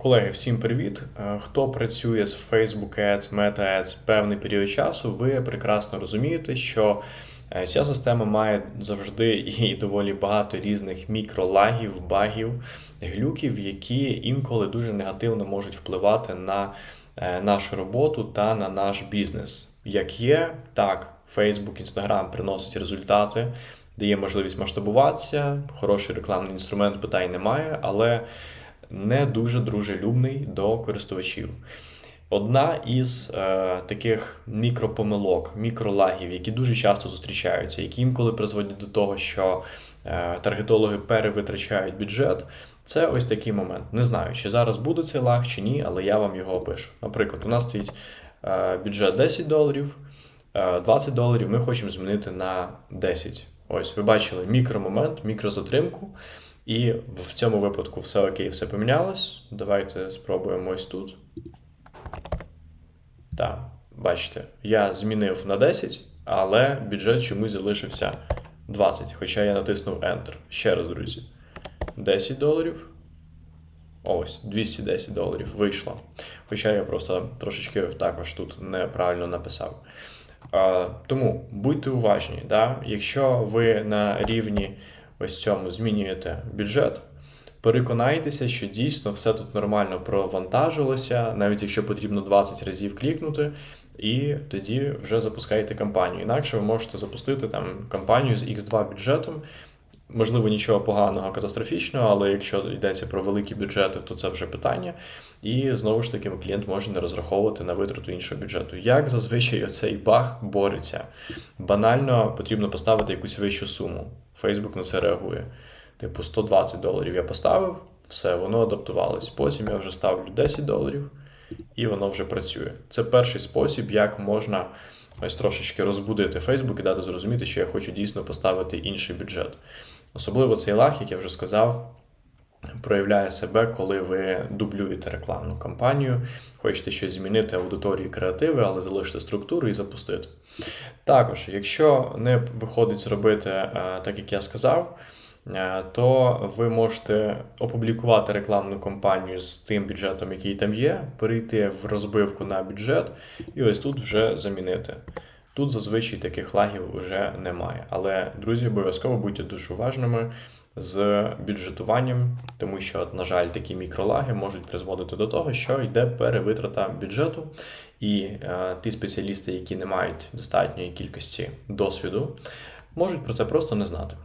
Колеги, всім привіт! Е, Хто працює з Facebook Ads, Meta Ads певний період часу, ви прекрасно розумієте, що е, ця система має завжди і доволі багато різних мікролагів, багів, глюків, які інколи дуже негативно можуть впливати на е, нашу роботу та на наш бізнес. Як є, так, Facebook, Instagram приносить результати, дає можливість масштабуватися, хороший рекламний інструмент, питань немає, але не дуже дружелюбний до користувачів. Одна із е, таких мікропомилок, мікролагів, які дуже часто зустрічаються, які інколи призводять до того, що е, таргетологи перевитрачають бюджет, це ось такий момент. Не знаю, чи зараз буде цей лаг чи ні, але я вам його опишу. Наприклад, у нас стоїть е, бюджет 10 доларів, е, 20 доларів ми хочемо змінити на 10. Ось, ви бачили мікромомент, мікрозатримку. І в цьому випадку все окей, все помінялось. Давайте спробуємо ось тут. Так, бачите, я змінив на 10, але бюджет чомусь залишився 20, хоча я натиснув Enter. Ще раз, друзі. 10 доларів. Ось, 210 доларів вийшло. Хоча я просто трошечки також тут неправильно написав. Тому будьте уважні, да? якщо ви на рівні ось цьому змінюєте бюджет, переконайтеся, що дійсно все тут нормально провантажилося, навіть якщо потрібно 20 разів клікнути, і тоді вже запускаєте кампанію. Інакше ви можете запустити там кампанію з X2 бюджетом. Можливо, нічого поганого, катастрофічного, але якщо йдеться про великі бюджети, то це вже питання. І знову ж таки, клієнт може не розраховувати на витрату іншого бюджету. Як зазвичай оцей баг бореться? Банально потрібно поставити якусь вищу суму. Facebook на це реагує. Типу 120 доларів я поставив, все, воно адаптувалось. Потім я вже ставлю 10 доларів, і воно вже працює. Це перший спосіб, як можна ось трошечки розбудити Facebook і дати зрозуміти, що я хочу дійсно поставити інший бюджет. Особливо цей лаг, як я вже сказав, проявляє себе, коли ви дублюєте рекламну кампанію, хочете щось змінити аудиторії креативи, але залишити структуру і запустити. Також, якщо не виходить зробити е, так, як я сказав, е, то ви можете опублікувати рекламну кампанію з тим бюджетом, який там є, перейти в розбивку на бюджет, і ось тут вже замінити. Тут зазвичай таких лагів вже немає. Але, друзі, обов'язково будьте дуже уважними з бюджетуванням, тому що, на жаль, такі мікролаги можуть призводити до того, що йде перевитрата бюджету, і е, ті спеціалісти, які не мають достатньої кількості досвіду, можуть про це просто не знати.